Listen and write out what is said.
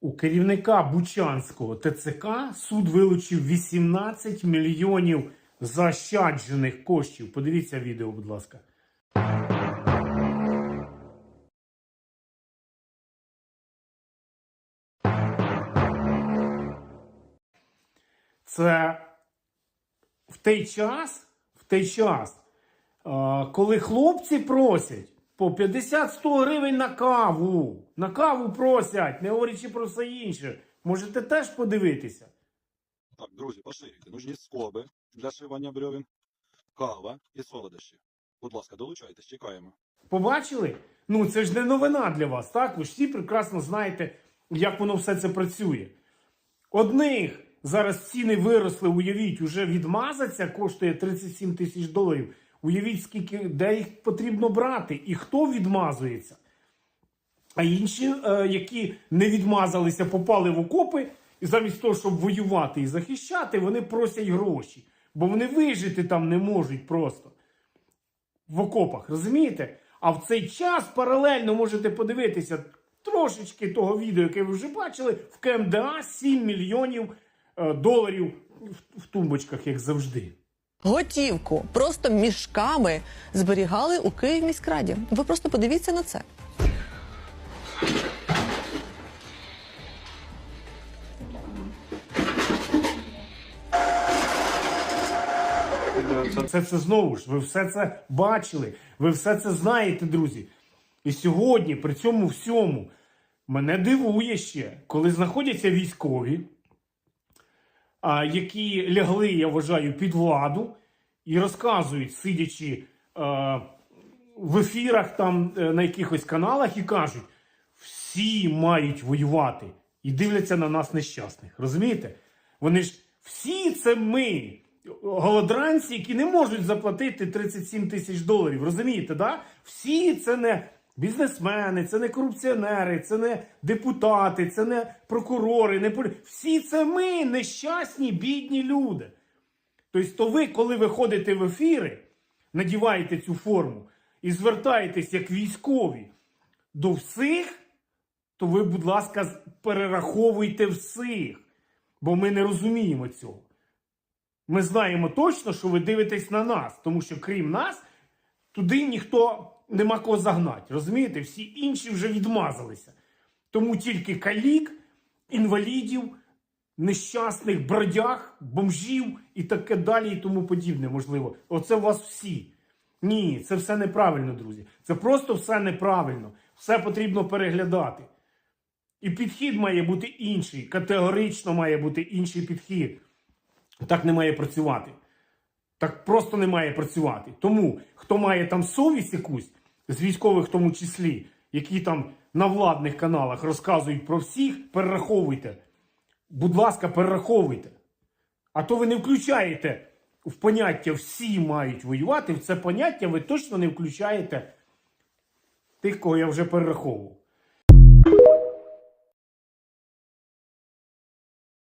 У керівника Бучанського ТЦК суд вилучив 18 мільйонів заощаджених коштів. Подивіться відео, будь ласка. Це в той час, в той час, коли хлопці просять по 50-100 гривень на каву. На каву просять, не говорячи про все інше. Можете теж подивитися. Так, друзі, поширюйте. Нужні скоби для шивання брьовін, кава і солодощі. Будь ласка, долучайтесь, чекаємо. Побачили? Ну це ж не новина для вас, так? Ви ж всі прекрасно знаєте, як воно все це працює. Одних зараз ціни виросли, уявіть, уже відмазаться коштує 37 тисяч доларів. Уявіть, скільки де їх потрібно брати і хто відмазується. А інші, е, які не відмазалися, попали в окопи, і замість того, щоб воювати і захищати, вони просять гроші. Бо вони вижити там не можуть просто в окопах, розумієте? А в цей час паралельно можете подивитися трошечки того відео, яке ви вже бачили, в КМДА 7 мільйонів е, доларів в, в тумбочках, як завжди. Готівку просто мішками зберігали у Київміськраді. Ви просто подивіться на це. Це це знову ж, ви все це бачили, ви все це знаєте, друзі. І сьогодні, при цьому всьому, мене дивує ще, коли знаходяться військові, які лягли, я вважаю, під владу і розказують, сидячи в ефірах там е, на якихось каналах, і кажуть, всі мають воювати і дивляться на нас нещасних. Розумієте? Вони ж всі це ми, голодранці, які не можуть заплатити 37 тисяч доларів. Розумієте, да? Всі це не бізнесмени, це не корупціонери, це не депутати, це не прокурори, не полі... всі це ми, нещасні, бідні люди. Тобто, то ви, коли ви ходите в ефіри, надіваєте цю форму і звертаєтесь як військові до всіх, то ви, будь ласка, перераховуйте всіх. Бо ми не розуміємо цього. Ми знаємо точно, що ви дивитесь на нас, тому що крім нас, туди ніхто нема кого загнати. Розумієте? Всі інші вже відмазалися. Тому тільки калік, інвалідів, нещасних бродяг, бомжів і таке далі, і тому подібне, можливо. Оце у вас всі. Ні, це все неправильно, друзі. Це просто все неправильно. Все потрібно переглядати. І підхід має бути інший. Категорично має бути інший підхід. Так не має працювати. Так просто не має працювати. Тому хто має там совість якусь, з військових в тому числі, які там на владних каналах розказують про всіх, перераховуйте. Будь ласка, перераховуйте. А то ви не включаєте в поняття всі мають воювати. В це поняття ви точно не включаєте тих, кого я вже перераховував.